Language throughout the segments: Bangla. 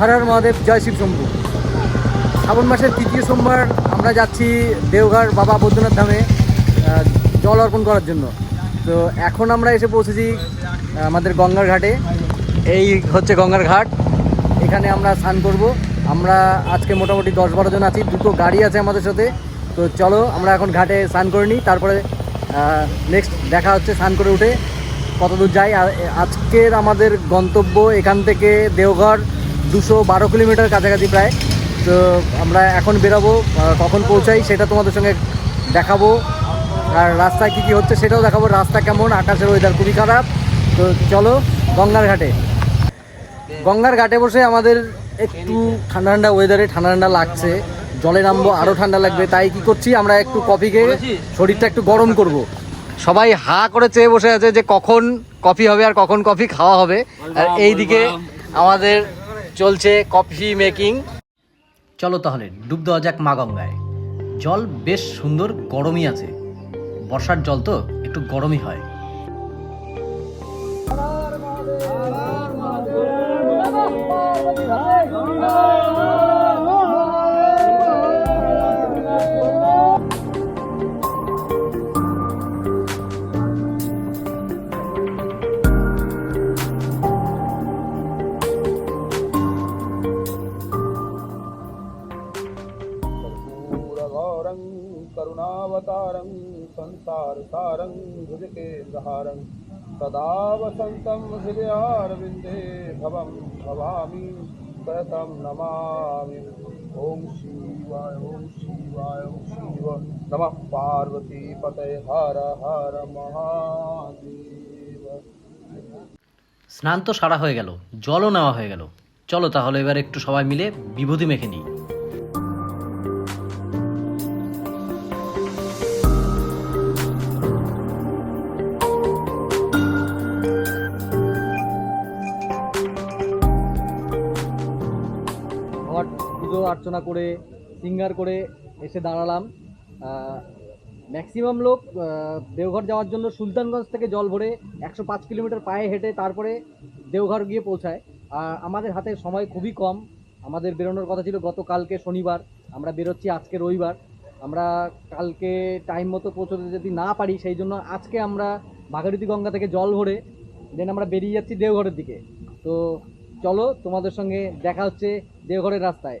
হর হর মহাদেব, জয় শিব শম্ভু। শ্রাবণ মাসের তৃতীয় সোমবার আমরা যাচ্ছি দেওঘর বাবা বৈদ্যনাথ ধামে জল অর্পণ করার জন্য। তো এখন আমরা এসে পৌঁছেছি আমাদের গঙ্গার ঘাটে। এই হচ্ছে গঙ্গার ঘাট। এখানে আমরা স্নান করব। আমরা আজকে মোটামুটি দশ বারো জন আছি, দুটো গাড়ি আছে আমাদের সাথে। তো চলো, আমরা এখন ঘাটে স্নান করে নিই। তারপরে নেক্সট দেখা হচ্ছে স্নান করে উঠে কতদূর যাই। আজকের আমাদের গন্তব্য এখান থেকে দেওঘর দুশো বারো কিলোমিটার কাছাকাছি প্রায়। তো আমরা এখন বেরাবো কখন পৌঁছাই সেটা তোমাদের সঙ্গে দেখাবো। আর রাস্তায় কী কী হচ্ছে সেটাও দেখাবো। রাস্তা কেমন? আকাশের ওয়েদার খুবই খারাপ। তো চলো গঙ্গার ঘাটে। গঙ্গার ঘাটে বসে আমাদের একটু ঠান্ডা ঠান্ডা ওয়েদারে ঠান্ডা ঠান্ডা লাগছে। জলে নামবো আরও ঠান্ডা লাগবে। তাই কি করছি? আমরা একটু কফি খেয়ে শরীরটা একটু গরম করব। সবাই হা করে চেয়ে বসে আছে যে কখন কফি হবে আর কখন কফি খাওয়া হবে। আর এই দিকে আমাদের চলছে কফি মেকিং। চলো তাহলে ডুব দেওয়া যাক মা গঙ্গায়। জল বেশ সুন্দর গরমই আছে। বর্ষার জল তো একটু গরমই হয়। ভাই भुजकेन्द्रहारं सदा वसन्तं हृदयारविन्दे भवं भवामि प्रतं नमामि ॐ शिवाय ॐ शिवाय ॐ शिव नमः पार्वतीपतये हर हर महादेव স্নান তো সারা হয়ে গেল জলও নেওয়া হয়ে গেল চলো তাহলে এবার একটু সবাই মিলে বিভূতি মেখে নিই অর্চনা করে, সিঙ্গার করে এসে দাঁড়ালাম। ম্যাক্সিমাম লোক দেওঘর যাওয়ার জন্য সুলতানগঞ্জ থেকে জল ভরে একশো পাঁচ কিলোমিটার পায়ে হেঁটে তারপরে দেওঘর গিয়ে পৌঁছায়। আর আমাদের হাতে সময় খুবই কম। আমাদের বেরোনোর কথা ছিল গতকালকে শনিবার। আমরা বেরোচ্ছি আজকে রবিবার। আমরা কালকে টাইম মতো পৌঁছতে যদি না পারি, সেই জন্য আজকে আমরা ভাগীরথী গঙ্গা থেকে জল ভরে দেন আমরা বেরিয়ে যাচ্ছি দেওঘরের দিকে। তো চলো তোমাদের সঙ্গে দেখা হচ্ছে দেওঘরের রাস্তায়।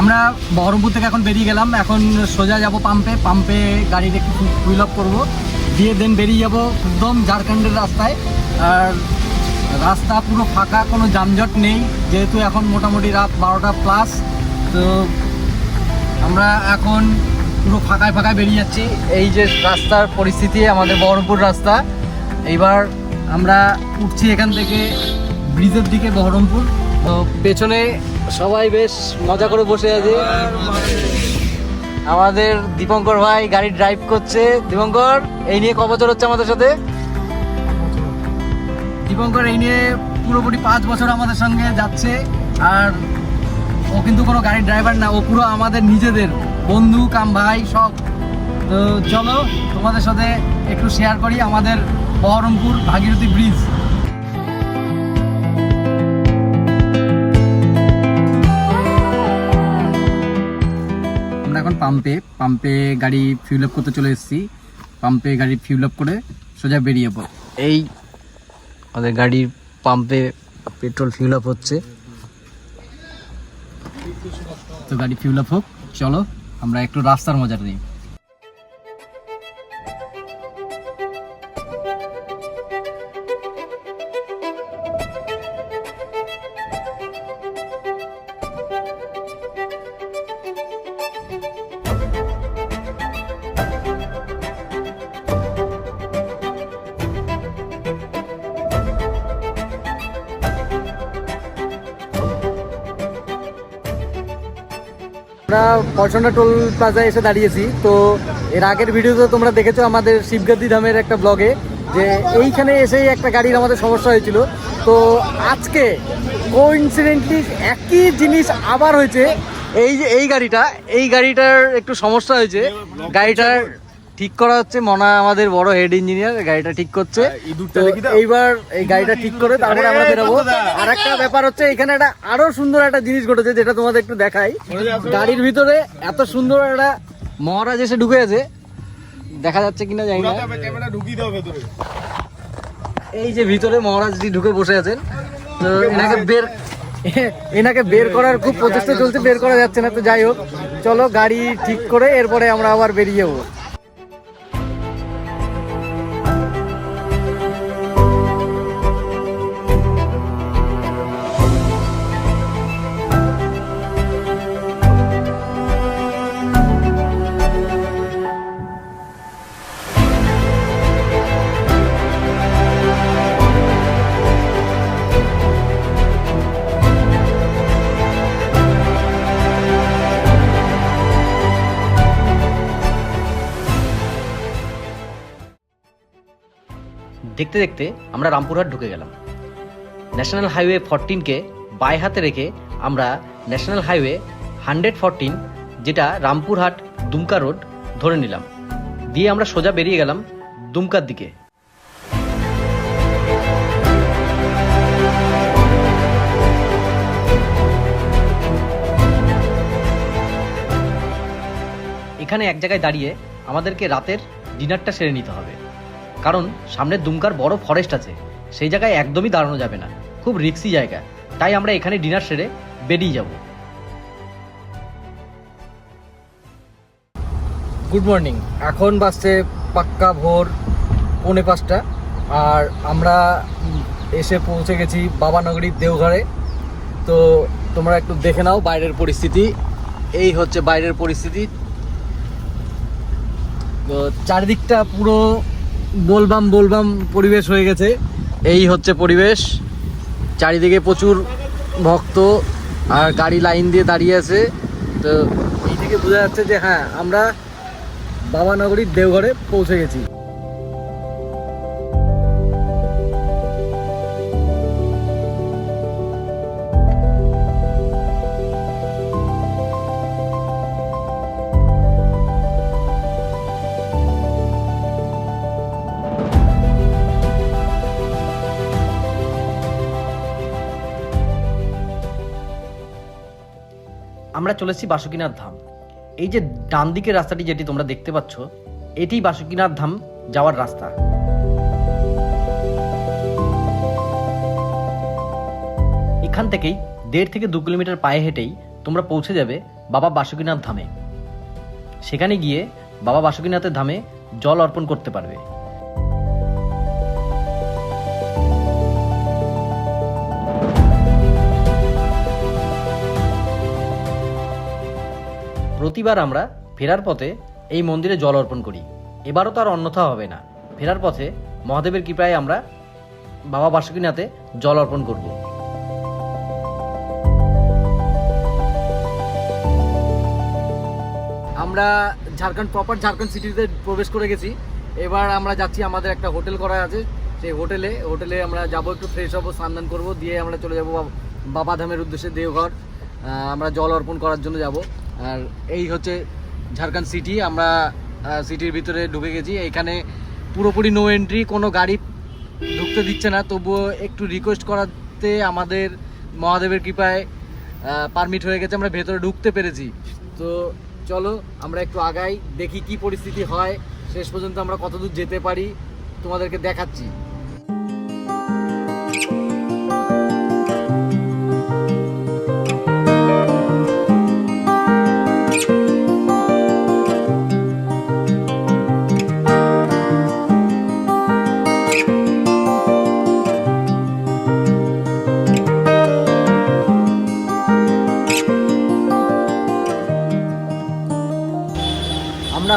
আমরা বহরমপুর থেকে এখন বেরিয়ে গেলাম। এখন সোজা যাব পাম্পে। পাম্পে গাড়ির একটু ফুল আপ করব। দিয়ে দেন বেরিয়ে যাব একদম ঝাড়খণ্ডের রাস্তায়। আর রাস্তা পুরো ফাঁকা, কোনো যানজট নেই। যেহেতু এখন মোটামুটি রাত বারোটা প্লাস তো আমরা এখন পুরো ফাঁকায় ফাঁকায় বেরিয়ে যাচ্ছি। এই যে রাস্তার পরিস্থিতি, আমাদের বহরমপুর রাস্তা। এইবার আমরা উঠছি এখান থেকে ব্রিজের দিকে বহরমপুর। তো পেছনে সবাই বেশ মজা করে বসে আছে। আমাদের দীপঙ্কর ভাই গাড়ি ড্রাইভ করছে। দীপঙ্কর, এই নিয়ে ক বছর হচ্ছে আমাদের সাথে। দীপঙ্কর, এই নিয়ে পুরোপুরি পাঁচ বছর আমাদের সঙ্গে যাচ্ছে। আর ও কিন্তু কোনো গাড়ির ড্রাইভার না, ও পুরো আমাদের নিজেদের। বন্ধু, কাম ভাই, সব। তো চলো তোমাদের সাথে একটু শেয়ার করি আমাদের বহরমপুর ভাগীরথী ব্রিজ পাম্পে পাম্পে গাড়ি ফিউল আপ করতে চলে এসেছি। পাম্পে গাড়ি ফিউল আপ করে সোজা বেরিয়ে পড়। এই আমাদের গাড়ির পাম্পে পেট্রোল ফিউল আপ হচ্ছে। তো গাড়ি ফিউল আপ হোক চলো আমরা একটু রাস্তার মজা নিই আমরা পয়সন্ডা টোল প্লাজায় এসে দাঁড়িয়েছি। তো এর আগের ভিডিওতে তোমরা দেখেছ আমাদের শিবগাদি ধামের একটা ব্লগে যে এইখানে এসেই একটা গাড়ির আমাদের সমস্যা হয়েছিল। তো আজকে কোইনসিডেন্টলি একই জিনিস আবার হয়েছে। এই যে এই গাড়িটা এই গাড়িটার একটু সমস্যা হয়েছে। গাড়িটার ঠিক করা হচ্ছে মনা আমাদের বড় হেড ইঞ্জিনিয়ার গাড়িটা ঠিক করছে। এইবার এই গাড়িটা ঠিক করে তারপরে আমরা বেরোবো। আর একটা ব্যাপার হচ্ছে এখানে একটা আরও সুন্দর একটা জিনিস ঘটেছে যেটা তোমাদের একটু দেখাই। গাড়ির ভিতরে এত সুন্দর একটা মহারাজ এসে ঢুকে আছে। দেখা যাচ্ছে কিনা জানি না। এই যে ভিতরে মহারাজজি ঢুকে বসে আছেন। তো এনাকে বের এনাকে বের করার খুব প্রচেষ্টা চলছে বের করা যাচ্ছে না তো যাই হোক। চলো গাড়ি ঠিক করে এরপরে আমরা আবার বেরিয়ে যাব। দেখতে দেখতে আমরা রামপুরহাট ঢুকে গেলাম। ন্যাশনাল হাইওয়ে ফরটিনকে বাই হাতে রেখে আমরা ন্যাশনাল হাইওয়ে হান্ড্রেড ফরটিন যেটা রামপুরহাট দুমকা রোড, ধরে নিলাম। দিয়ে আমরা সোজা বেরিয়ে গেলাম দুমকার দিকে। এখানে এক জায়গায় দাঁড়িয়ে আমাদেরকে রাতের ডিনারটা সেরে নিতে হবে। কারণ সামনে দুমকার বড় ফরেস্ট আছে। সেই জায়গায় একদমই দাঁড়ানো যাবে না। খুব রিক্সি জায়গা। তাই আমরা এখানে ডিনার সেরে বেরিয়ে যাব। গুড মর্নিং এখন বাজছে পাক্কা ভোর পৌনে পাঁচটা। আর আমরা এসে পৌঁছে গেছি বাবানগরীর দেওঘরে। তো তোমরা একটু দেখে নাও বাইরের পরিস্থিতি। এই হচ্ছে বাইরের পরিস্থিতি। চারিদিকটা পুরো বলবাম বলবাম পরিবেশ হয়ে গেছে। এই হচ্ছে পরিবেশ। চারিদিকে প্রচুর ভক্ত আর গাড়ি লাইন দিয়ে দাঁড়িয়ে আছে। তো এই থেকে বোঝা যাচ্ছে যে হ্যাঁ আমরা বাবানগরীর দেওঘরে পৌঁছে গেছি। আমরা চলেছি বাসুকিনাথ ধাম। এই যে ডান দিকের রাস্তাটি যেটি তোমরা দেখতে পাচ্ছ, এটি বাসুকিনাথ ধাম যাওয়ার রাস্তা। এখান থেকেই দেড় থেকে দু কিলোমিটার পায়ে হেঁটেই তোমরা পৌঁছে যাবে বাবা বাসুকিনাথ ধামে। সেখানে গিয়ে বাবা বাসুকিনাথের ধামে জল অর্পণ করতে পারবে। প্রতিবার আমরা ফেরার পথে এই মন্দিরে জল অর্পণ করি। এবারও তার অন্যথা হবে না। ফেরার পথে মহাদেবের কৃপায় আমরা বাবা বাসুকিনাথে জল অর্পণ করব। আমরা ঝাড়খণ্ড প্রপার ঝাড়খণ্ড সিটিতে প্রবেশ করে গেছি। এবার আমরা যাচ্ছি, আমাদের একটা হোটেল করা আছে। সেই হোটেলে হোটেলে আমরা যাব, একটু ফ্রেশ হব, স্নান করব, দিয়ে আমরা চলে যাব বাব- বাবাধামের উদ্দেশ্যে দেওঘর। আমরা জল অর্পণ করার জন্য যাব। আর এই হচ্ছে ঝাড়খণ্ড সিটি, আমরা সিটির ভিতরে ঢুকে গেছি। এখানে পুরোপুরি নো এন্ট্রি কোনো গাড়ি ঢুকতে দিচ্ছে না। তবুও একটু রিকোয়েস্ট করাতে আমাদের মহাদেবের কৃপায় পারমিট হয়ে গেছে। আমরা ভেতরে ঢুকতে পেরেছি। তো চলো, আমরা একটু আগাই, দেখি কি পরিস্থিতি হয়। শেষ পর্যন্ত আমরা কতদূর যেতে পারি, তোমাদেরকে দেখাচ্ছি।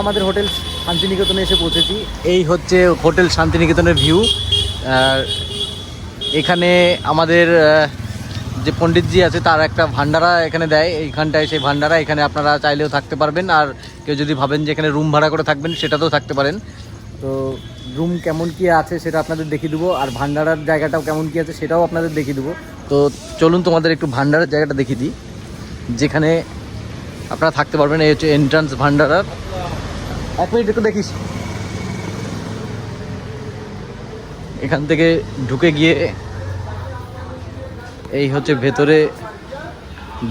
আমাদের হোটেল শান্তিনিকেতনে এসে পৌঁছেছি। এই হচ্ছে হোটেল শান্তিনিকেতনের ভিউ। এখানে আমাদের যে পণ্ডিতজি আছে, তার একটা ভান্ডারা এখানে দেয়। এইখানটায় সেই ভান্ডারা এখানে আপনারা চাইলেও থাকতে পারবেন। আর কেউ যদি ভাবেন যে এখানে রুম ভাড়া করে থাকবেন, সেটাতেও থাকতে পারেন। তো রুম কেমন কি আছে সেটা আপনাদের দেখিয়ে দেবো। আর ভান্ডারার জায়গাটাও কেমন কি আছে সেটাও আপনাদের দেখিয়ে দেবো। তো চলুন তোমাদের একটু ভান্ডারের জায়গাটা দেখিয়ে দিই। যেখানে আপনারা থাকতে পারবেন, এই হচ্ছে এন্ট্রান্স ভান্ডারার এক মিনিট একটু দেখিস। এখান থেকে ঢুকে গিয়ে এই হচ্ছে ভেতরে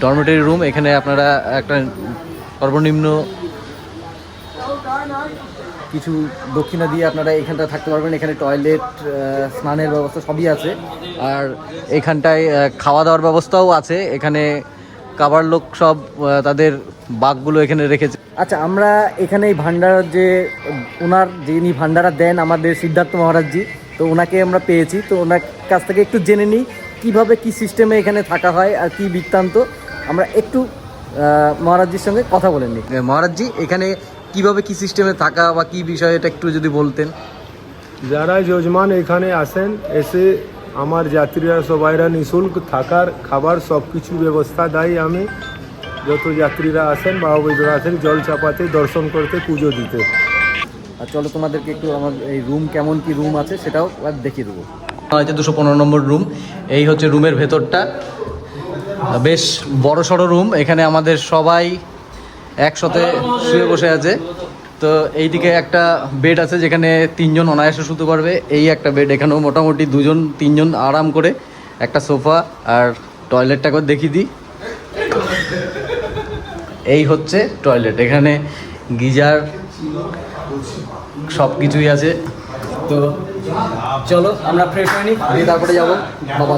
ডরমেটারি রুম এখানে আপনারা একটা সর্বনিম্ন কিছু দক্ষিণা দিয়ে আপনারা এখানটা থাকতে পারবেন। এখানে টয়লেট স্নানের ব্যবস্থা সবই আছে। আর এখানটায় খাওয়া দাওয়ার ব্যবস্থাও আছে। এখানে কাবার লোক সব তাদের বাঘগুলো এখানে রেখেছে। আচ্ছা আমরা এখানে এই ভান্ডার যে ওনার যিনি ভান্ডারা দেন আমাদের সিদ্ধার্থ মহারাজজি তো ওনাকে আমরা পেয়েছি। তো ওনার কাছ থেকে একটু জেনে নিই কীভাবে কি সিস্টেমে এখানে থাকা হয় আর কি বৃত্তান্ত। আমরা একটু মহারাজজির সঙ্গে কথা বলে নিই। মহারাজজি এখানে কীভাবে কি সিস্টেমে থাকা বা কি বিষয় এটা একটু যদি বলতেন। যারা যজমান এখানে আসেন এসে আমার যাত্রীরা সবাইরা নিঃশুল্ক থাকার খাবার সব কিছু ব্যবস্থা দেয় আমি। যত যাত্রীরা আসেন বাবা বৈদ্যরা আসেন জল চাপাতে দর্শন করতে পুজো দিতে। আর চলো তোমাদেরকে একটু আমার এই রুম কেমন কি রুম আছে সেটাও আর দেখিয়ে দেবো। হচ্ছে দুশো পনেরো নম্বর রুম এই হচ্ছে রুমের ভেতরটা। বেশ বড় সড়ো রুম এখানে আমাদের সবাই একসাথে শুয়ে বসে আছে। তো এইদিকে একটা বেড আছে যেখানে তিনজন অনায়াসে শুতে পারবে। এই একটা বেড এখানেও মোটামুটি দুজন, তিনজন আরাম করে একটা সোফা আর টয়লেটটাকে দেখিয়ে দিই। এই হচ্ছে টয়লেট। এখানে গিজার সব কিছুই আছে। তো চলো, আমরা ফ্রেশ হয়নি, তারপরে যাব। বাবা।